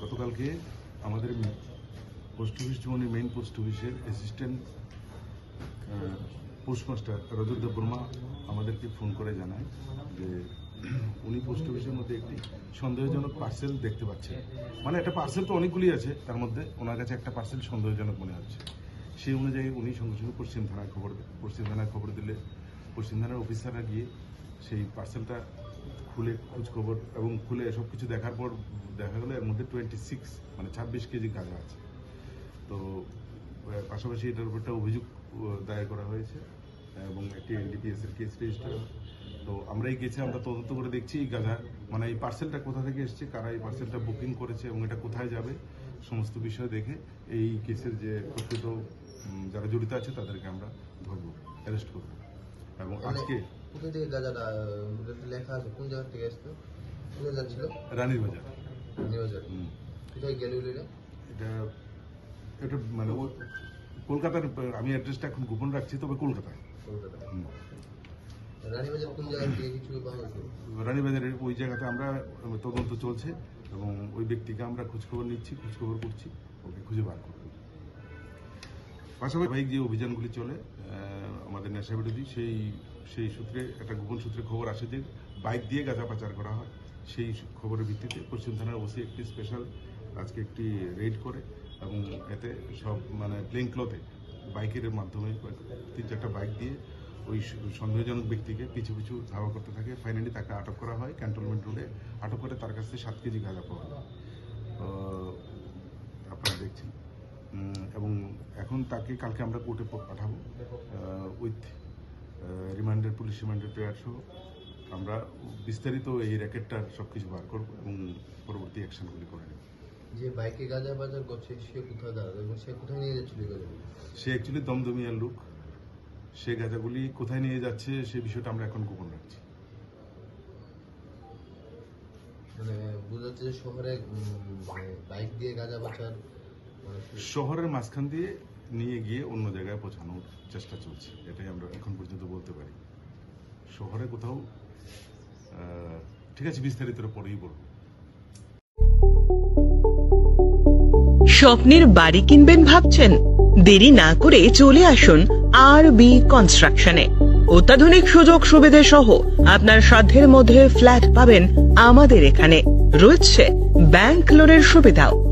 গতকালকে আমাদের post office জীবনের মেইন পোস্ট অফিসের অ্যাসিস্ট্যান্ট পোস্টমাস্টার রজতদেব বর্মা আমাদেরকে ফোন করে জানায় যে উনি পোস্ট অফিসের মধ্যে একটি সন্দেহজনক পার্সেল দেখতে পাচ্ছেন। মানে একটা পার্সেল তো অনেকগুলি আছে, তার মধ্যে ওনার কাছে একটা পার্সেল সন্দেহজনক মনে হচ্ছে। সেই অনুযায়ী উনি সঙ্গে সঙ্গে পশ্চিম থানায় খবর, পশ্চিম থানায় খবর দিলে পশ্চিম থানার অফিসাররা গিয়ে সেই পার্সেলটা খুলে খোঁজ খবর এবং খুলে সব কিছু দেখার পর দেখা গেলো এর মধ্যে টোয়েন্টি সিক্স মানে ছাব্বিশ কেজি গাঁজা আছে। তো পাশাপাশি এটার উপর একটা অভিযোগ দায়ের করা হয়েছে এবং একটি এনডিপিএস এর কেস রেজিস্টার তো আমরাই গেছি আমরা তদন্ত করে দেখছি এই গাঁজা মানে এই পার্সেলটা কোথা থেকে এসেছে কারা এই পার্সেলটা বুকিং করেছে এবং এটা কোথায় যাবে সমস্ত বিষয় দেখে এই কেসের যে প্রকৃত যারা জড়িত আছে তাদেরকে আমরা ধরবো অ্যারেস্ট করব। এবং আজকে কোথা থেকে গাঁজাটা লেখা আছে কোন জায়গা থেকে আসতো? কোথায় যাচ্ছিল রানীর বাজার নিউজের হুম। কোথায় গেল এটা এটা মানে ও- কলকাতার আমি অ্যাড্রেসটা এখন গোপন রাখছি তবে কলকাতায়। কলকাতা হুম। রানীবাজার কোন জায়গা থেকে কিছু পাওয়া গেছে রানীবাজারের ওই জায়গাতে আমরা তদন্ত চলছে এবং ওই ব্যক্তিকে আমরা খোঁজখবর নিচ্ছি খোঁজখবর করছি ওকে খুঁজে বার করব। পাশাপাশি যে অভিযানগুলি চলে আমাদের নেশা বিরোধী সেই সেই সূত্রে একটা গোপন সূত্রে খবর আসে যে বাইক দিয়ে গাঁজা পাচার করা হয়। সেই খবরের ভিত্তিতে পশ্চিম থানার ওসি একটি স্পেশাল আজকে একটি রেড করে এবং এতে সব মানে প্লেন ক্লথে বাইকের মাধ্যমে তিন চারটা বাইক দিয়ে ওই সন্দেহজনক ব্যক্তিকে পিছু পিছু ধাওয়া করতে থাকে। ফাইনালি তাকে আটক করা হয় ক্যান্টনমেন্ট রোডে আটক করে তার কাছ থেকে সাত কেজি গাঁজা পাওয়া আহ, আপনারা দেখছেন। এবং এখন তাকে কালকে আমরা কোর্টে পাঠাবো with remanded police remanded prayer সহ আমরা বিস্তারিত এই র্যাকেটটার সব কিছু বার করব এবং পরবর্তী অ্যাকশনগুলি করে নেব। যে বাইকে গাঁজা বাজার করছে সে কোথায় দাঁড়াবে এবং সে কোথায় নিয়ে যাচ্ছিল এই সে অ্যাকচুয়ালি দমদমিয়ার লোক। সে গাঁজাগুলি কোথায় নিয়ে যাচ্ছে সে বিষয়টা আমরা এখন গোপন রাখছি। মানে যাচ্ছে যে শহরে মানে বাইক দিয়ে গাঁজা বাজার মানে শহরের মাঝখান দিয়ে নিয়ে গিয়ে অন্য জায়গায় পৌঁছানোর চেষ্টা চলছে। এটাই আমরা এখন বলতে পারি। শহরে কোথাও ঠিক আছে, বিস্তারিত পরেই বলব। স্বপ্নের বাড়ি কিনবেন ভাবছেন? দেরি না করে চলে আসুন আর বি কনস্ট্রাকশনে অত্যাধুনিক সুযোগ সুবিধে সহ আপনার সাধ্যের মধ্যে ফ্ল্যাট পাবেন আমাদের এখানে। রয়েছে ব্যাংক লোনের সুবিধাও।